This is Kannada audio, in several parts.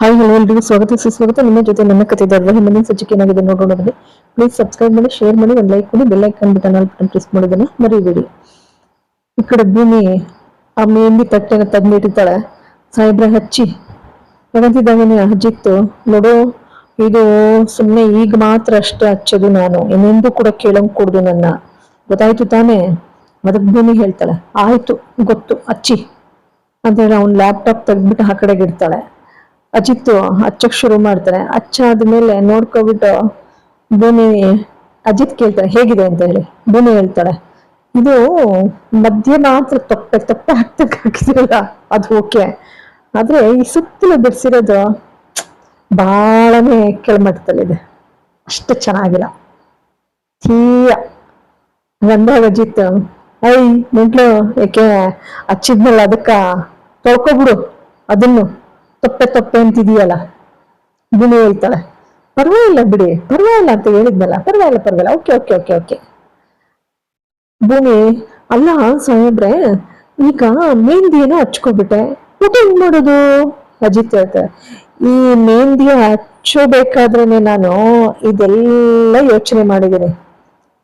ಹಾಯ್ ಹಲೋ ಎಲ್ರಿಗೂ ಸ್ವಾಗತ, ಸುಸ್ವಾಗತ. ನಿಮ್ಮ ಜೊತೆ ನನ್ನ ಕತೆ ಧಾರಾವಾಹಿ ಮುಂದಿನ ಸಜ್ಜಿಕೆ ಏನಾಗಿದೆ ನೋಡೋಣ ಬನ್ನಿ ಪ್ಲೀಸ್ ಸಬ್ಸ್ಕ್ರೈಬ್ ಮಾಡಿ ಶೇರ್ ಮಾಡಿ, ಒಂದು ಲೈಕ್ ಮಾಡಿ ಬೆಲ್ ಐಕನ್ ಬಟನ್ ಅಲ್ಲಿ ಪ್ರೆಸ್ ಮಾಡೋದನ್ನ ಮರಿಬೇಡಿ. ಈ ಕಡೆ ಭೂಮಿ, ಆ ಮೇಲಿ ತಟ್ಟೆನ ತಂದಿಟ್ಟಿರ್ತಾಳೆ. ಸಾಹೇಬ್ರ ಹಚ್ಚಿ. ಹಾಗಂತಿದ್ದಾಗನೇ ಅಜ್ಜಿತ್ತು ನೋಡು, ಇದು ಸುಮ್ಮನೆ ಈಗ ಮಾತ್ರ ಅಷ್ಟೇ ಹಚ್ಚೋದು ನಾನು. ಇನ್ನೊಂದು ಕೂಡ ಕೇಳಂಗ್ ಕೊಡ್ದು ನನ್ನ. ಗೊತ್ತಾಯ್ತು ತಾನೇ? ಅದಕ್ಕೆ ಭೂಮಿ ಹೇಳ್ತಾಳೆ. ಆಯ್ತು, ಗೊತ್ತು, ಹಚ್ಚಿ. ಅಂತ ಹೇಳಿ ಅವ್ನ ಲ್ಯಾಪ್ಟಾಪ್ ತೆಗ್ದ್ಬಿಟ್ಟು ಆ ಕಡೆಗೆ ಇಡ್ತಾಳೆ. ಅಜಿತ್ ಹಚ್ಚಕ್ ಶುರು ಮಾಡ್ತಾರೆ. ಹಚ್ಚಾದ್ಮೇಲೆ ನೋಡ್ಕೊಬಿಟ್ಟು ಭೂಮಿ ಅಜಿತ್ ಕೇಳ್ತಾರೆ, ಹೇಗಿದೆ ಅಂತ ಹೇಳಿ. ಭೂಮಿ ಹೇಳ್ತಾಳೆ, ಇದು ಮಧ್ಯ ಮಾತ್ರ ತೊಪ್ಪೆ ತೊಪ್ಪೆ ಹಾಕ್ತಕ್ ಹಾಕಿದಿರಲ್ಲ, ಅದು ಓಕೆ. ಆದ್ರೆ ಈ ಸುತ್ತಲೂ ಬಿಡಿಸಿರೋದು ಬಹಳನೇ ಕೆಳಮಟ್ಟದಲ್ಲಿದೆ ಅಷ್ಟು ಚೆನ್ನಾಗಿಲ್ಲ. ತೀಯ ಅಂದಾಗ ಅಜಿತ್ ಐ ಮುಂಟ್ಲು ಯಾಕೆ ಹಚ್ಚಿದ್ಮೇಲೆ ಅದಕ್ಕ ತೊಳ್ಕೊಬಿಡು, ಅದನ್ನು ತೊಪ್ಪೆ ತೊಪ್ಪೆ ಅಂತಿದೀಯಲ್ಲ? ಭೂಮಿ ಹೇಳ್ತಾಳೆ. ಪರವಾಗಿಲ್ಲ ಬಿಡಿ, ಪರವಾಗಿಲ್ಲ ಅಂತ ಹೇಳಿದ್ನಲ್ಲ, ಪರವಾಗಿಲ್ಲ ಪರವಾಗಿಲ್ಲ. ಓಕೆ ಓಕೆ ಓಕೆ ಓಕೆ ಭೂಮಿ, ಅಲ್ಲ ಸಾಹೇಬ್ರೆ, ಈಗ ಏನೋ ಹಚ್ಕೊಬಿಟ್ಟೆ. ಊಟ ಹೆಂಗ್ ಮಾಡೋದು? ಅಜಿತ್ ಹೇಳ್ತಾರೆ ಈ ಮೆಹಂದಿ ಹಚ್ಚೋಬೇಕಾದ್ರೆ ನಾನು ಇದೆಲ್ಲ ಯೋಚನೆ ಮಾಡಿದ್ದೀನಿ.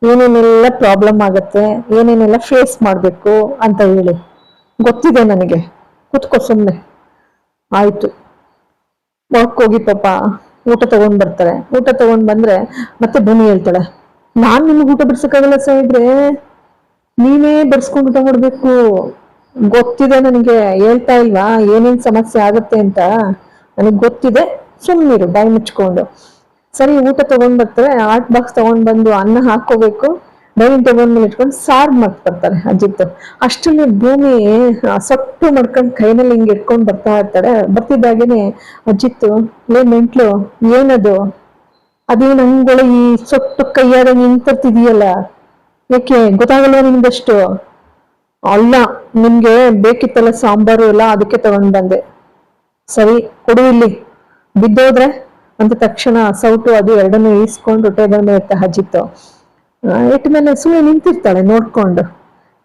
ಏನೇನೆಲ್ಲ ಪ್ರಾಬ್ಲಮ್ ಆಗುತ್ತೆ, ಏನೇನೆಲ್ಲ ಫೇಸ್ ಮಾಡಬೇಕು ಅಂತ ಹೇಳಿ. ಗೊತ್ತಿದೆ ನನಗೆ. ಕುತ್ಕೋ ಸುಮ್ಮನೆ ಆಯ್ತು. ವಾಕ್ ಹೋಗಿ ಪಾಪ ಊಟ ತಗೊಂಡ್ ಬರ್ತಾರೆ. ಊಟ ತಗೊಂಡ್ ಬಂದ್ರೆ ಮತ್ತೆ ಭೂಮಿ ಹೇಳ್ತಾಳೆ. ನಾನ್ ನಿಮ್ಗೆ ಊಟ ಬಿಡ್ಸಕ್ಕಾಗಲ್ಲ ಸಾಹೇಬ್ರೆ ನೀನೇ ಬರ್ಸ್ಕೊಂಡು ಊಟ ಮಾಡ್ಬೇಕು ಗೊತ್ತಿದೆ ನನಗೆ ಹೇಳ್ತಾ ಇಲ್ವಾ? ಏನೇನ್ ಸಮಸ್ಯೆ ಆಗತ್ತೆ ಅಂತ? ನನಗೆ ಗೊತ್ತಿದೆ. ಸುಮ್ಮನಿರು ಬಾಯಿ ಮುಚ್ಕೊಂಡು. ಸರಿ, ಊಟ ತಗೊಂಡ್ ಬರ್ತಾರೆ. ಆರ್ಟ್ ಬಾಕ್ಸ್ ತಗೊಂಡ್ ಬಂದು ಅನ್ನ ಹಾಕೋಬೇಕು ಡೈನಿಂಗ್ ಟೇಬಲ್ ಮೇಲೆ ಇಟ್ಕೊಂಡು ಸಾರ್ ಬರ್ತಾರೆ ಅಜ್ಜಿತ್ತು ಅಷ್ಟರಲ್ಲಿ ಭೂಮಿ ಸೊಟ್ಟು ಮಾಡ್ಕೊಂಡು ಕೈನಲ್ಲಿ ಹಿಂಗೆ ಇಟ್ಕೊಂಡು ಬರ್ತಾ ಇರ್ತಾರೆ. ಬರ್ತಿದ್ದಾಗೇನೆ ಅಜ್ಜಿತ್ತು ಲೇ ಮೆಂಟ್ಲು, ಏನದು? ಅದೇನು ಹಂಗಳ ಈ ಸೊಟ್ಟು ಕೈಯಾದ ನಿಂತಿರ್ತಿದೀಯಲ್ಲ? ಯಾಕೆ ಗೊತ್ತಾಗಲ್ವ ನಿಮ್ದಷ್ಟು? ಅಲ್ಲ, ನಿಮ್ಗೆ ಬೇಕಿತ್ತಲ್ಲ ಸಾಂಬಾರು ಎಲ್ಲ ಅದಕ್ಕೆ ತಗೊಂಡ್ ಬಂದೆ ಸರಿ, ಕೊಡು ಇಲ್ಲಿ. ಬಿದ್ದೋದ್ರೆ? ಅಂತ ತಕ್ಷಣ ಸೌಟು ಅದು ಎರಡನ್ನೂ ಈಸ್ಕೊಂಡು ಟೇಬಲ್ ಮೇಲೆ ಇರ್ತಾ ಹಜ್ಜಿತ್ತು ಇಟ್ಟ ಮೇಲೆ ಸುಮ್ಮನೆ ನಿಂತಿರ್ತಾಳೆ ನೋಡ್ಕೊಂಡು.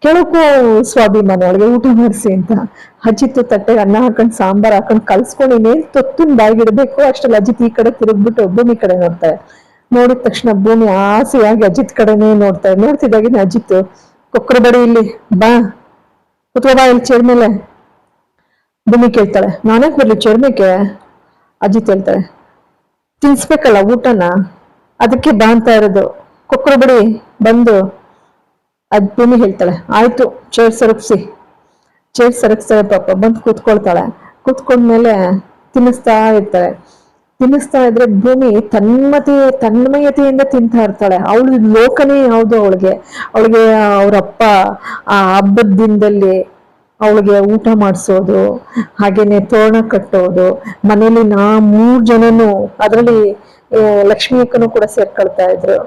ಕೆಳಕ್ಕೂ ಸ್ವಾಭಿಮಾನ ಒಳಗೆ ಊಟ ಮಾಡಿಸಿ ಅಂತ. ಅಜಿತ್ತು ತಟ್ಟೆಗೆ ಅನ್ನ ಹಾಕೊಂಡು, ಸಾಂಬಾರ್ ಹಾಕೊಂಡು ಕಲ್ಸ್ಕೊಂಡು ಇನ್ನೇನು ತೊತ್ತಿನ ಬಾಯಿಗಿಡ್ಬೇಕು ಅಷ್ಟಲ್ಲಿ ಅಜಿತ್ ಈ ಕಡೆ ತಿರುಗ್ಬಿಟ್ಟು ಭೂಮಿ ಕಡೆ ನೋಡ್ತಾಳೆ. ನೋಡಿದ ತಕ್ಷಣ ಭೂಮಿ ಆಸೆಯಾಗಿ ಅಜಿತ್ ಕಡೆನೇ ನೋಡ್ತಾಳೆ. ನೋಡ್ತಿದ್ದಾಗಿನ ಅಜಿತ್ ಕೊಕ್ಕರ ಬಡಿ ಇಲ್ಲಿ, ಬಾ. ಕುತ್ಕೋ ಬಾ ಇಲ್ಲಿ ಚೇರ್ ಮೇಲೆ. ಭೂಮಿ ಕೇಳ್ತಾಳೆ ನಾನೇ ಬರ್ಲಿ ಚರ್ಮಕ್ಕೆ ಅಜಿತ್ ಹೇಳ್ತಾಳೆ, ತಿನ್ಸ್ಬೇಕಲ್ಲ ಊಟನ, ಅದಕ್ಕೆ ಬಾ ಅಂತ ಇರೋದು. ಕೊಕ್ಕರು ಬಿಡಿ, ಬಂದು ಅದ್ ಭೂಮಿ ಹೇಳ್ತಾಳೆ. ಆಯ್ತು, ಚೇರ್ ಸರಪ್ಸಿ ಚೇರ್ ಸರಕ್ಸ್ತಾಳೆ ಪಾಪ, ಬಂದು ಕೂತ್ಕೊಳ್ತಾಳೆ. ಕೂತ್ಕೊಂಡ್ಮೇಲೆ ತಿನ್ನಿಸ್ತಾ ಇರ್ತಾಳೆ. ತಿನ್ನಿಸ್ತಾ ಇದ್ರೆ ಭೂಮಿ ತನ್ಮತೆ, ತನ್ಮಯತೆಯಿಂದ ತಿಂತಾ ಇರ್ತಾಳೆ. ಅವಳು ಲೋಕನೇ ಯಾವುದು ಅವಳಿಗೆ? ಅವಳಿಗೆ ಅವರಪ್ಪ ಆ ಹಬ್ಬದ ದಿನದಲ್ಲಿ ಅವಳಿಗೆ ಊಟ ಮಾಡಿಸೋದು, ಹಾಗೇನೆ ತೋರಣ ಕಟ್ಟೋದು, ಮನೇಲಿ ನಾ ಮೂರ್ ಜನನು, ಅದರಲ್ಲಿ ಲಕ್ಷ್ಮಿ ಅಕ್ಕನು ಕೂಡ ಸೇರ್ಕೊಳ್ತಾ ಇದ್ರು.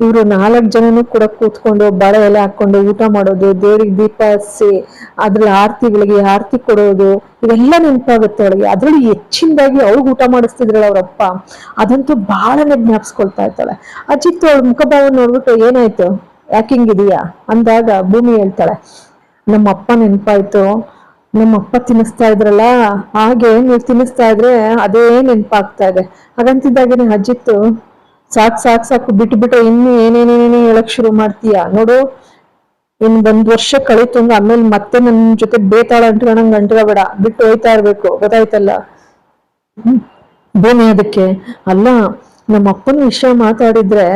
ಇವರು ನಾಲ್ಕು ಜನನು ಕೂಡ ಕೂತ್ಕೊಂಡು ಬಳೆ ಎಲೆ ಹಾಕೊಂಡು ಊಟ ಮಾಡೋದು, ದೇವ್ರಿಗೆ ದೀಪ ಹಸಿ ಅದ್ರಲ್ಲಿ ಆರತಿಗಳಿಗೆ ಆರತಿ ಕೊಡೋದು, ಇವೆಲ್ಲ ನೆನಪಾಗುತ್ತೆ ಅವಳಿಗೆ. ಅದ್ರಲ್ಲಿ ಹೆಚ್ಚಿನದಾಗಿ ಅವ್ಳಿಗೆ ಊಟ ಮಾಡಿಸ್ತಿದ್ರಲ್ಲ ಅವ್ರಪ್ಪ, ಅದಂತೂ ಬಹಳನೇ ಜ್ಞಾಪಿಸ್ಕೊಳ್ತಾ ಇರ್ತಾಳೆ. ಅಜಿತ್ ಅವಳ ಮುಖಭಾವ ನೋಡ್ಬಿಟ್ಟು ಏನಾಯ್ತು? ಯಾಕೆ ಹಿಂಗಿದೀಯಾ? ಅಂದಾಗ ಭೂಮಿ ಹೇಳ್ತಾಳೆ ನಮ್ಮ ಅಪ್ಪ ನೆನಪಾಯ್ತು. ನಮ್ಮ ಅಪ್ಪ ತಿನ್ನಿಸ್ತಾ ಇದ್ರಲ್ಲ, ಹಾಗೆ ನೀವು ತಿನ್ನಿಸ್ತಾ ಇದ್ರೆ ಅದೇ ನೆನಪಾಗ್ತಾ ಇದೆ. ಹಾಗಂತಿದ್ದಾಗೇನೆ ಅಜ್ಜಿತ್ತು ಸಾಕ್ ಸಾಕ್ ಸಾಕು ಬಿಟ್ಟು ಬಿಟ್ಟು ಇನ್ನು ಏನೇನೇನೇನೇ ಹೇಳಕ್ ಶುರು ಮಾಡ್ತೀಯ? ನೋಡು, ಇನ್ ಒಂದ್ ವರ್ಷ ಕಳೀತು ಅಂದ್ರೆ ಆಮೇಲೆ ಮತ್ತೆ ನನ್ ಜೊತೆ ಬೇತಾಳ ಅಂಟ್ಕೊಂಡಂಗ್ ಅಂಟ್ಕೋಬೇಡ ಬಿಟ್ಟು ಹೋಯ್ತಾ ಇರ್ಬೇಕು, ಗೊತ್ತಾಯ್ತಲ್ಲ? ಭೂಮಿ ಅದಕ್ಕೆ. ಅಲ್ಲ, ನಮ್ಮ ಅಪ್ಪನ ವಿಷಯ ಮಾತಾಡಿದ್ರೆ,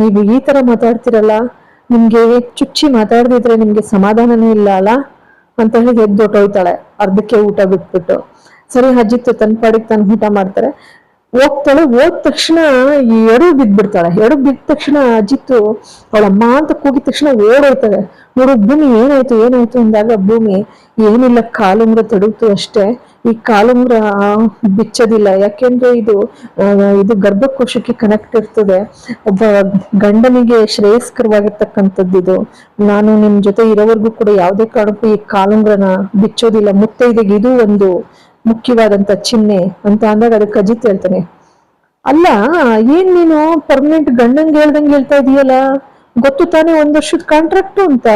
ನೀವು ಈ ತರ ಮಾತಾಡ್ತಿರಲ್ಲ? ನಿಮ್ಗೆ ಚುಚ್ಚಿ ಮಾತಾಡದಿದ್ರೆ ನಿಮ್ಗೆ ಸಮಾಧಾನನೇ ಇಲ್ಲ ಅಲ್ಲ? ಅಂತ ಹೇಳಿ ಎದ್ದೊಟ್ಟೋಯ್ತಾಳೆ ಅರ್ಧಕ್ಕೆ ಊಟ ಬಿಟ್ಬಿಟ್ಟು. ಸರಿ ಅಜ್ಜಿತ್ತು ತನ್ನ ಪಾಡಿಗೆ ತಾನು ಊಟ ಮಾಡ್ತಾರೆ. ಹೋಗ್ತಾಳೆ, ಹೋದ ತಕ್ಷಣ ಈ ಬಿದ್ದ್ಬಿಡ್ತಾಳೆ. ಬಿದ್ಬಿಡ್ತಾಳೆ ಎಡವು ಬಿದ್ದ ತಕ್ಷಣ ಅಜಿತ್ತು ಅವಳ ಅಮ್ಮ ಅಂತ ಕೂಗಿದ ತಕ್ಷಣ ಓಡೋಗ್ತಾಳೆ ನೋಡು, ಭೂಮಿ ಏನಾಯ್ತು ಏನಾಯ್ತು ಅಂದಾಗ ಭೂಮಿ ಏನಿಲ್ಲ, ಕಾಲುಂಗ್ರ ತಡುತ್ತು ಅಷ್ಟೇ. ಈ ಕಾಲುಂಗ್ರ ಬಿಚ್ಚೋದಿಲ್ಲ. ಯಾಕೆಂದ್ರೆ ಇದು ಇದು ಗರ್ಭಕೋಶಕ್ಕೆ ಕನೆಕ್ಟ್ ಇರ್ತದೆ. ಒಬ್ಬ ಗಂಡನಿಗೆ ಶ್ರೇಯಸ್ಕರವಾಗಿರ್ತಕ್ಕಂಥದ್ದು ಇದು. ನಾನು ನಿಮ್ ಜೊತೆ ಇರೋವರೆಗೂ ಕೂಡ ಯಾವುದೇ ಕಾರಣಕ್ಕೂ ಈ ಕಾಲುಂಗ್ರನ ಬಿಚ್ಚೋದಿಲ್ಲ. ಮುತ್ತೈದೆಗೆ ಇದು ಒಂದು ಮುಖ್ಯವಾದಂತ ಚಿಹ್ನೆ ಅಂತ ಅಂದಾಗ ಅದಕ್ಕೆ ಅಜಿತ್ ಹೇಳ್ತಾನೆ, ಅಲ್ಲ, ಏನ್ ನೀನು ಪರ್ಮನೆಂಟ್ ಗಂಡಂಗೆ ಹೇಳ್ದಂಗೆ ಹೇಳ್ತಾ ಇದೀಯಲ್ಲ? ಗೊತ್ತು ತಾನೇ ಒಂದ್ ವರ್ಷದ ಕಾಂಟ್ರಾಕ್ಟ್ ಅಂತ.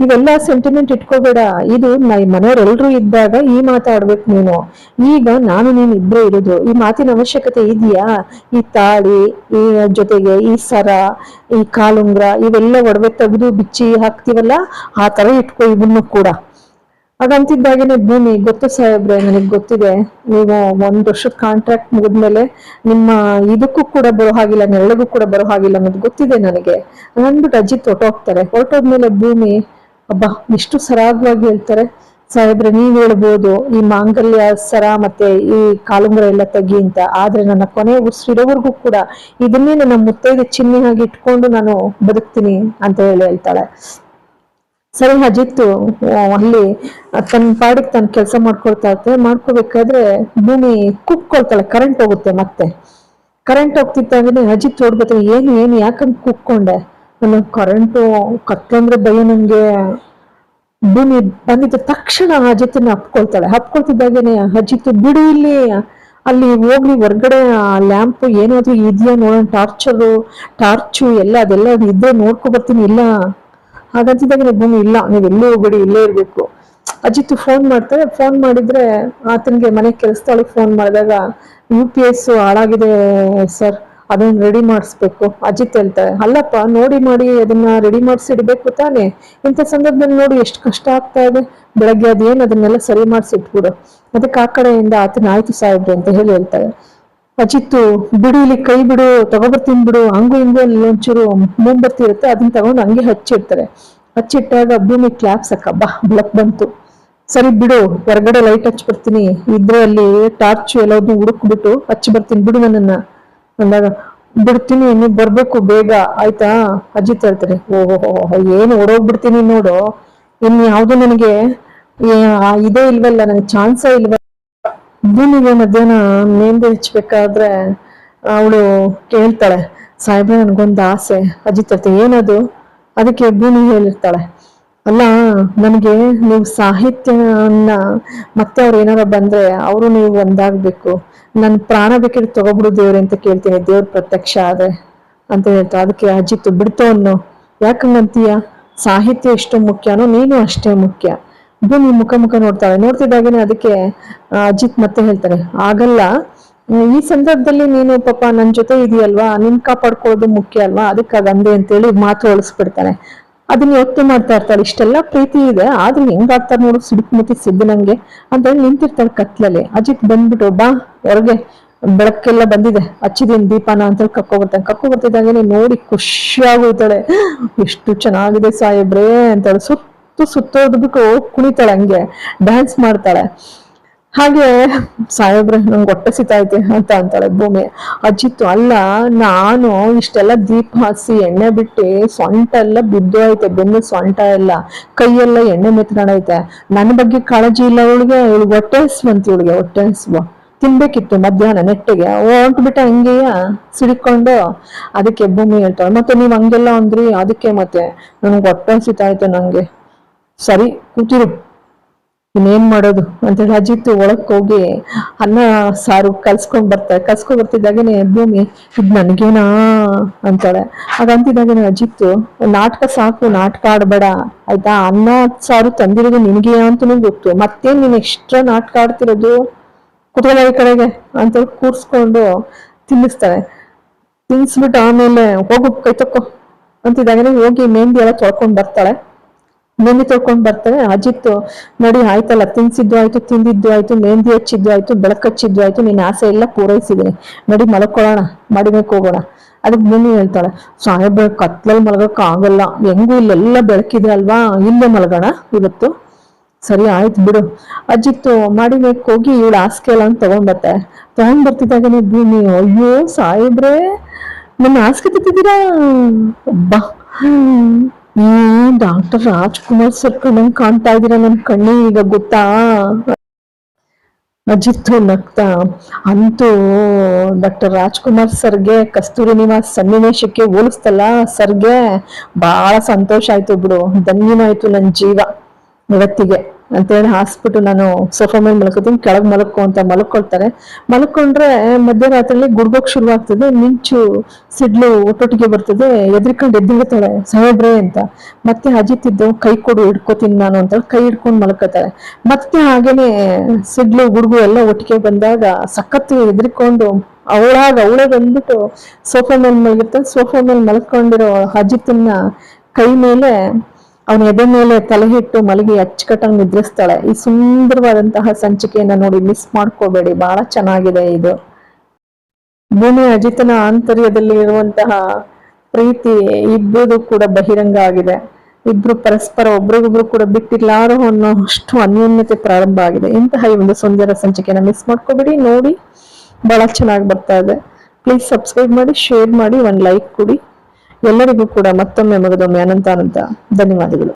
ಇವೆಲ್ಲ ಸೆಂಟಿಮೆಂಟ್ ಇಟ್ಕೋಬೇಡ. ಇದು ನಾ- ಮನೆಯವರೆಲ್ರೂ ಇದ್ದಾಗ ಈ ಮಾತಾಡ್ಬೇಕು ನೀನು. ಈಗ ನಾನು ನೀನು ಇಬ್ಬರೇ ಇರೋದು. ಈ ಮಾತಿನ ಅವಶ್ಯಕತೆ ಇದೆಯಾ? ಈ ತಾಳಿ, ಈ ಜೊತೆಗೆ ಈ ಸರ, ಈ ಕಾಲುಂಗ್ರ ಇವೆಲ್ಲ ಒಡವೆ ತೆಗೆದು ಬಿಚ್ಚಿ ಹಾಕ್ತಿವಲ್ಲ? ಆ ತರ ಇಟ್ಕೋ ಇವನ್ನು ಕೂಡ. ಹಾಗಂತಿದ್ದಾಗೇನೆ ಭೂಮಿ, ಗೊತ್ತು ಸಾಹೇಬ್ರೆ ನನಗೆ ಗೊತ್ತಿದೆ. ನೀವು ಒಂದ್ ವರ್ಷದ ಕಾಂಟ್ರಾಕ್ಟ್ ಮುಗಿದ್ಮೇಲೆ ನಿಮ್ಮ ಇದಕ್ಕೂ ಕೂಡ ಬರೋ ಹಾಗಿಲ್ಲ, ನೆರಳಿಗೂ ಕೂಡ ಬರೋ ಹಾಗಿಲ್ಲ ಅನ್ನೋದು ಗೊತ್ತಿದೆ ನನಗೆ. ಅಂದ್ಬಿಟ್ಟು ಅಜ್ಜಿ ಹೊರಟೋಗ್ತಾರೆ. ಹೊರಟೋದ್ಮೇಲೆ ಭೂಮಿ, ಅಬ್ಬ, ಇಷ್ಟು ಸರಾಗವಾಗಿ ಹೇಳ್ತಾರೆ. ಸಾಹೇಬ್ರೆ ನೀವ್ ಹೇಳ್ಬೋದು, ಈ ಮಾಂಗಲ್ಯ, ಸರ ಮತ್ತೆ ಈ ಕಾಲುಂಗ್ರ ಎಲ್ಲ ತಗ್ಗಿ ಅಂತ. ಆದ್ರೆ ನನ್ನ ಕೊನೆ ಉಸಿರಿರೋವರೆಗೂ ಕೂಡ ಇದನ್ನೇ ನನ್ನ ಮುತ್ತೈದೆ ಚಿಹ್ನೆಯಾಗಿ ಇಟ್ಕೊಂಡು ನಾನು ಬದುಕ್ತೀನಿ ಅಂತ ಹೇಳಿ ಹೇಳ್ತಾಳೆ. ಸರಿ ಹಜಿತ್ತು ಅಲ್ಲಿ ತನ್ನ ಪಾಡಿಗೆ ತನ್ನ ಕೆಲಸ ಮಾಡ್ಕೊಳ್ತಾ ಮಾಡ್ಕೊಬೇಕಾದ್ರೆ ಮಾಡ್ಕೋಬೇಕಾದ್ರೆ ಭೂಮಿ ಕುಕ್ಕೊಳ್ತಾಳೆ ಕರೆಂಟ್ ಹೋಗುತ್ತೆ ಮತ್ತೆ. ಕರೆಂಟ್ ಹೋಗ್ತಿದ್ದಾಗನೆ ಅಜಿತ್ ನೋಡ್ಬೇಕು ಏನು ಏನು ಯಾಕಂತ ಕುಕ್ಕೊಂಡೆ? ನಾನು ಕರೆಂಟು ಕತ್ತಂದ್ರೆ ಭಯ ನಂಗೆ. ಭೂಮಿ ಬಂದಿದ್ದ ತಕ್ಷಣ ಅಜಿತ್ನ ಹಪ್ಕೊಳ್ತಾಳೆ ಹಪ್ಕೊಳ್ತಿದ್ದಾಗೇನೆ ಅಜಿತ್, ಬಿಡು ಇಲ್ಲಿ, ಅಲ್ಲಿ ಹೋಗ್ಲಿ, ಹೊರ್ಗಡೆ ಲ್ಯಾಂಪ್ ಏನಾದ್ರು ಇದೆಯಾ ನೋಡೋಣ, ಟಾರ್ಚರು, ಟಾರ್ಚು ಎಲ್ಲ ಅದೆಲ್ಲ ಇದ್ದೇ ನೋಡ್ಕೊ ಬರ್ತೀನಿ, ಇಲ್ಲ. ಹಾಗಂತಿದ್ದಾಗ ಭೂಮಿ ಇಲ್ಲ, ನೀವು ಎಲ್ಲೂ ಹೋಗ್ಬೇಡಿ, ಇಲ್ಲೇ ಇರಬೇಕು. ಅಜಿತ್ ಫೋನ್ ಮಾಡ್ತಾರೆ ಫೋನ್ ಮಾಡಿದ್ರೆ ಆತನಿಗೆ ಮನೆ ಕೆಲಸದೊಳಗೆ ಫೋನ್ ಮಾಡಿದಾಗ ಯು ಪಿ ಎಸ್ ಹಾಳಾಗಿದೆ ಸರ್ ಅದನ್ನ ರೆಡಿ ಮಾಡಿಸ್ಬೇಕು. ಅಜಿತ್ ಹೇಳ್ತಾರೆ, ಅಲ್ಲಪ್ಪ, ನೋಡಿ ಮಾಡಿ, ಅದನ್ನ ರೆಡಿ ಮಾಡಿಸಿ ಇಡ್ಬೇಕು ತಾನೆ? ಇಂಥ ಸಂದರ್ಭದಲ್ಲಿ ನೋಡಿ ಎಷ್ಟು ಕಷ್ಟ ಆಗ್ತಾ ಇದೆ. ಬೆಳಗ್ಗೆ ಅದೇನು ಅದನ್ನೆಲ್ಲ ಸರಿ ಮಾಡಿಸಿ ಇಟ್ಬಿಡು ಅದಕ್ಕೆ ಆ ಕಡೆಯಿಂದ ಆತನ ಆಯ್ತು ಸಾಹೇಬ್ರಿ ಅಂತ ಹೇಳಿ ಹೇಳ್ತಾರೆ. ಅಜಿತ್ತು, ಬಿಡು ಇಲ್ಲಿ ಕೈ ಬಿಡು, ತಗೊಬರ್ತೀನಿ ಬಿಡು, ಹಂಗು ಹಿಂಗು ಅಲ್ಲಿ ಒಂಚೂರು ಮುಂಬರ್ತಿ ಇರುತ್ತೆ, ಅದನ್ನ ತಗೊಂಡು ಹಂಗೆ ಹಚ್ಚಿಡ್ತಾರೆ. ಹಚ್ಚಿಟ್ಟಾಗ ಭೂಮಿ ಕ್ಲಾಪ್ ಸಾಕ ಬಾ ಬ್ಲಕ್ ಬಂತು. ಸರಿ ಬಿಡು, ಹೊರಗಡೆ ಲೈಟ್ ಹಚ್ಚಿ ಬರ್ತೀನಿ ಇದ್ರೆ ಅಲ್ಲಿ ಟಾರ್ಚ್ ಎಲ್ಲದನ್ನು ಹುಡುಕ್ಬಿಟ್ಟು ಹಚ್ಚಿ ಬರ್ತೀನಿ ಬಿಡು ನನ್ನನ್ನ. ಅಂದಾಗ, ಬಿಡ್ತೀನಿ ನೀವು ಬರ್ಬೇಕು ಬೇಗ. ಆಯ್ತಾ? ಅಜಿತ್ ಹೇಳ್ತಾರೆ. ಓಹೋ ಏನು ಓಡೋಗ್ಬಿಡ್ತೀನಿ ನೋಡು. ಇನ್ ಯಾವ್ದು ನನಗೆ ಇದೇ ಇಲ್ವಲ್ಲ, ನನಗೆ ಚಾನ್ಸೇ ಇಲ್ವಲ್ಲ. ಭೂಮಿಗೆ ಮಧ್ಯಾಹ್ನ ಮೆಹಂದಿ ಹಚ್ಬೇಕಾದ್ರೆ ಅವಳು ಕೇಳ್ತಾಳೆ, ಸಾಹೇಬ್ರೆ, ನನ್ಗೊಂದು ಆಸೆ ಅಜಿತ್ ಹತ್ರ ಏನದು? ಅದಕ್ಕೆ ಭೂಮಿ ಹೇಳಿರ್ತಾಳೆ, ಅಲ್ಲ, ನನಗೆ ನೀವು ಸಾಹಿತ್ಯನ ಮತ್ತೆ ಅವ್ರು ಏನಾರ ಬಂದ್ರೆ ಅವರು ನೀವು ಒಂದಾಗ್ಬೇಕು. ನನ್ನ ಪ್ರಾಣ ಬೇಕಿದ್ರೆ ತಗೊಬಿಡು ದೇವ್ರೆ ಅಂತ ಕೇಳ್ತೀನಿ, ದೇವ್ರ ಪ್ರತ್ಯಕ್ಷ ಆದ್ರೆ, ಅಂತ ಹೇಳ್ತಾ ಅದಕ್ಕೆ ಅಜಿತ್, ಬಿಡ್ತೋ ಅನ್ನೋ ಯಾಕಂಗಂತೀಯ ಸಾಹಿತ್ಯ ಎಷ್ಟು ಮುಖ್ಯನೋ, ನೀನು ಅಷ್ಟೇ ಮುಖ್ಯ. ಭೂಮಿ ಮುಖ ಮುಖ ನೋಡ್ತಾಳೆ. ನೋಡ್ತಿದ್ದಾಗೇನೆ ಅದಕ್ಕೆ ಅಜಿತ್ ಮತ್ತೆ ಹೇಳ್ತಾರೆ. ಆಗಲ್ಲ ಈ ಸಂದರ್ಭದಲ್ಲಿ ನೀನು ಪಾಪ ನನ್ ಜೊತೆ ಇದೆಯಲ್ವಾ? ನಿನ್ ಕಾಪಾಡ್ಕೊಳ್ಳೋದು ಮುಖ್ಯ ಅಲ್ವಾ? ಅದಕ್ಕಾಗ ಅಂದೆ ಅಂತೇಳಿ ಮಾತು ಹೊಳಿಸ್ಬಿಡ್ತಾನೆ ಅದನ್ನ ಯೋಚನೆ ಮಾಡ್ತಾ ಇರ್ತಾಳೆ. ಇಷ್ಟೆಲ್ಲ ಪ್ರೀತಿ ಇದೆ, ಆದ್ರೆ ಹೆಂಗ್ ನೋಡು ನೋಡು ಸಿಡುಕ್ಮತಿ ಸಿದ್ದು ನಂಗೆ. ಅಂತ ಹೇಳಿ ನಿಂತಿರ್ತಾಳೆ ಕತ್ಲಲ್ಲಿ. ಅಜಿತ್ ಬಂದ್ಬಿಟ್ಟು, ಬಾ, ಹೊರಗೆ. ಬೆಳಕೆಲ್ಲ ಬಂದಿದೆ. ಹಚ್ಚಿದೀನಿ ದೀಪಾನ. ಅಂತ ಹೇಳಿ ಕಕ್ಕೋ ಬರ್ತಿದ್ದಾಗೇನೆ ನೋಡಿ ಖುಷಿಯಾಗೋಯ್ತಾಳೆ ಎಷ್ಟು ಚೆನ್ನಾಗಿದೆ ಸಾಹೇಬ್ರೇ ಹೇಳಿ ಸುತ್ತು ಸುತ್ತೋದ್ಬಿಟ್ಟು ಕುಣಿತಾಳೆ ಹಂಗೆ ಡ್ಯಾನ್ಸ್ ಮಾಡ್ತಾಳೆ. ಹಾಗೆ ಸಾಹೇಬ್ರೆ, ನಂಗೆ ಹೊಟ್ಟೆ ಸಿತಾಯ್ತೆ ಅಂತ ಅಂತಾಳೆ ಭೂಮಿ. ಅಜ್ಜಿತ್ತು ಅಲ್ಲ, ನಾನು ಇಷ್ಟೆಲ್ಲ ದೀಪ ಹಾಸಿ ಎಣ್ಣೆ ಬಿಟ್ಟು ಸೊಂಟ ಎಲ್ಲ ಬಿದ್ದು ಐತೆ ಬೆನ್ನು ಸೊಂಟ ಎಲ್ಲ. ಕೈಯೆಲ್ಲ ಎಣ್ಣೆ ಮೆತ್ಕೊಂಡೈತೆ ನನ್ನ ಬಗ್ಗೆ ಕಾಳಜಿ ಇಲ್ಲ ಅವಳಿಗೆ ಇವಳಿಗೆ ಹೊಟ್ಟೆ ಹಸ್ವಂತಿ ಇವಳಿಗೆ ಹೊಟ್ಟೆ ಹಸ್ವ ತಿನ್ಬೇಕಿತ್ತು ಮಧ್ಯಾಹ್ನ ನೆಟ್ಟಿಗೆ. ಹೊಂಟ್ಬಿಟ್ಟ ಹಂಗೆಯ? ಸಿಡಿಕೊಂಡು. ಅದಕ್ಕೆ ಭೂಮಿ ಹೇಳ್ತಾಳೆ, ಮತ್ತೆ ನೀವ್ ಹಂಗೆಲ್ಲ ಅಂದ್ರಿ, ಅದಕ್ಕೆ ಮತ್ತೆ. ನನಗೆ ಹೊಟ್ಟೆ ಹಸಿತಾಯ್ತು ನಂಗೆ. ಸರಿ, ಕೂತಿರು. ಇನ್ನೇನ್ ಮಾಡೋದು? ಅಂತೇಳಿ ಅಜಿತ್ ಒಳಕ್ ಹೋಗಿ ಅನ್ನ, ಸಾರು ಕಲ್ಸ್ಕೊಂಡ್ ಬರ್ತಾರೆ ಕಲ್ಸ್ಕೊಂಡ್ ಬರ್ತಿದ್ದಾಗೇನೆ ಭೂಮಿ. ಇದ್ ನನ್ಗೇನಾ? ಅಂತಾಳೆ. ಹಾಗಂತಿದ್ದಾಗೇನೆ ಅಜಿತ್ ನಾಟಕ ಸಾಕು, ನಾಟಕ ಆಡ್ಬೇಡ. ಆಯ್ತಾ? ಅನ್ನ, ಸಾರು ತಂದಿರೋದು ನಿನಗೆ ಅಂತನೂ ಗೊತ್ತು. ಮತ್ತೇನ್ ನೀನ್ ಎಕ್ಸ್ಟ್ರಾ ನಾಟಕ ಆಡ್ತಿರೋದು? ಕುತ್ಕೊಳ್ಳೋ ಈ ಕಡೆಗೆ ಅಂತ ಕೂರ್ಸ್ಕೊಂಡು ತಿನ್ನಿಸ್ತಾಳೆ. ತಿನ್ಸ್ಬಿಟ್ಟು ಆಮೇಲೆ ಹೋಗು, ಕೈ ತಕ್ಕೋ. ಅಂತಿದ್ದಾಗೇನೆ ಹೋಗಿ ಮೆಹಂದಿ ಎಲ್ಲ ತೊಳ್ಕೊಂಡ್ ಬರ್ತಾಳೆ. ಮೆಹಂದಿ ತೊಳ್ಕೊಂಡ್ ಬರ್ತಾರೆ. ಅಜಿತ್ ನೋಡಿ, ಆಯ್ತಲ್ಲ, ತಿನ್ಸಿದ್ದು ಆಯ್ತು, ತಿಂದಿದ್ದು ಆಯ್ತು, ಮೆಹಂದಿ ಹಚ್ಚಿದ್ದು ಆಯ್ತು, ಬೆಳಕು ಹಚ್ಚಿದ್ದು ಆಯ್ತು, ನಿನ್ನ ಆಸೆ ಎಲ್ಲ ಪೂರೈಸಿದೀನಿ ನಡಿ, ಮಲ್ಕೊಳ್ಳೋಣ, ಮಡಿಮೇಕ್ ಹೋಗೋಣ. ಅದಕ್ಕೆ ಭೂಮಿ ಹೇಳ್ತಾಳೆ ಸಾಹೇಬ್ರೆ ಕತ್ಲಲ್ಲಿ ಮಲಗಕ್ ಆಗಲ್ಲ. ಹೆಂಗೂ ಇಲ್ಲೆಲ್ಲ ಬೆಳಕಿದೆ ಅಲ್ವಾ? ಇಲ್ಲೇ ಮಲಗೋಣ ಇವತ್ತು. ಸರಿ, ಆಯ್ತು ಬಿಡು. ಅಜಿತ್ತು ಮೇಕ್ ಹೋಗಿ ಇವಳು ಹಾಸಿಗೆ ಎಲ್ಲ ತಗೊಂಡ್ ಬರ್ತಾರೆ ತಗೊಂಡ್ ಬರ್ತಿದ್ದಾಗನೇ ಭೂಮಿ? ಅಯ್ಯೋ, ಸಾಹೇಬ್ರೆ, ನನ್ನ ಹಾಸಿಗೆ ತಿಂತಿದ್ದೀರಾ ಅಬ್ಬಾ ಈ ಡಾಕ್ಟರ್ ರಾಜ್ಕುಮಾರ್ ಸರ್ ಕಣ್ಣಂಗ್ ಕಾಣ್ತಾ ಇದೀರ ನನ್ ಕಣ್ಣಿಗೆ ಈಗ ಗೊತ್ತಾ? ಅಜಿತ್ ನಗ್ತಾ. ಅಂತೂ ಡಾಕ್ಟರ್ ರಾಜ್ಕುಮಾರ್ ಸರ್ಗೆ ಕಸ್ತೂರಿ ನಿವಾಸ್ ಸನ್ನಿವೇಶಕ್ಕೆ ಹೋಲಿಸ್ತಲ್ಲ ಸರ್ಗೆ ಬಹಳ ಸಂತೋಷ ಆಯ್ತು ಬಿಡು. ಧನ್ಯವಾಯ್ತು ನನ್ನ ಜೀವ, ಇವತ್ತಿಗೆ. ಅಂತೇಳಿ ಹಾಸ್ಬಿಟ್ಟು ನಾನು ಸೋಫಾ ಮೇಲೆ ಮಲ್ಕೋತೀನಿ, ಕೆಳಗೆ ಮಲಕ್ಕೋ ಅಂತ ಮಲ್ಕೊಳ್ತಾರೆ. ಮಲ್ಕೊಂಡ್ರೆ ಮಧ್ಯರಾತ್ರಿಯಲ್ಲಿ ಗುಡ್ಗೋಕ್ ಶುರು ಆಗ್ತದೆ ಮಿಂಚು ಸಿಡ್ಲು ಒಟ್ಟೊಟ್ಟಿಗೆ ಬರ್ತದೆ, ಎದ್ರಿಕೊಂಡು ಎದ್ದಿಳ್ತಾಳೆ, ಸಾಹೇಬ್ರೆ ಅಂತ. ಮತ್ತೆ ಅಜಿತ್ ಇದ್ದು, ಕೈ ಕೊಡು, ಹಿಡ್ಕೋತೀನಿ ನಾನು ಅಂತ ಕೈ ಹಿಡ್ಕೊಂಡು ಮಲ್ಕೋತಾಳೆ ಮತ್ತೆ ಹಾಗೇನೆ ಸಿಡ್ಲು ಗುಡ್ಗು ಎಲ್ಲ ಒಟ್ಟಿಗೆ ಬಂದಾಗ ಸಖತ್ತು ಎದ್ರಿಕೊಂಡು ಅವಳಾಗ, ಅವಳೇ ಬಂದ್ಬಿಟ್ಟು ಸೋಫಾ ಮೇಲೆ ಮಲಗಿರ್ತಾಳೆ. ಸೋಫಾ ಮೇಲೆ ಮಲ್ಕೊಂಡಿರೋ ಅಜಿತನ್ನ ಕೈ ಮೇಲೆ ಅವನ ಎದೆ ಮೇಲೆ ತಲೆ ಇಟ್ಟು ಮಲಗಿ ಅಚ್ಚುಕಟ್ಟಾಗಿ ನಿದ್ರಿಸ್ತಾಳೆ. ಈ ಸುಂದರವಾದಂತಹ ಸಂಚಿಕೆಯನ್ನ ನೋಡಿ ಮಿಸ್ ಮಾಡ್ಕೋಬೇಡಿ. ಬಹಳ ಚೆನ್ನಾಗಿದೆ ಇದು. ಭೂಮಿ ಅಜಿತನ ಆಂತರ್ಯದಲ್ಲಿ ಇರುವಂತಹ ಪ್ರೀತಿ ಇಬ್ಬರದು ಕೂಡ ಬಹಿರಂಗ ಆಗಿದೆ. ಇಬ್ರು ಪರಸ್ಪರ ಒಬ್ರಿಗೊಬ್ರು ಕೂಡ ಬಿಟ್ಟಿರ್ಲಾರು ಅನ್ನೋ ಅಷ್ಟು ಅನ್ಯೋನ್ಯತೆ ಪ್ರಾರಂಭ ಆಗಿದೆ. ಇಂತಹ ಈ ಒಂದು ಸುಂದರ ಸಂಚಿಕೆನ ಮಿಸ್ ಮಾಡ್ಕೋಬೇಡಿ. ನೋಡಿ ಬಹಳ ಚೆನ್ನಾಗಿ ಬರ್ತಾ ಇದೆ. ಪ್ಲೀಸ್ ಸಬ್ಸ್ಕ್ರೈಬ್ ಮಾಡಿ ಶೇರ್ ಮಾಡಿ, ಒಂದು ಲೈಕ್ ಕೊಡಿ. ಎಲ್ಲರಿಗೂ ಕೂಡ ಮತ್ತೊಮ್ಮೆ ಮಗದೊಮ್ಮೆ ಅನಂತ ಅನಂತ ಧನ್ಯವಾದಗಳು.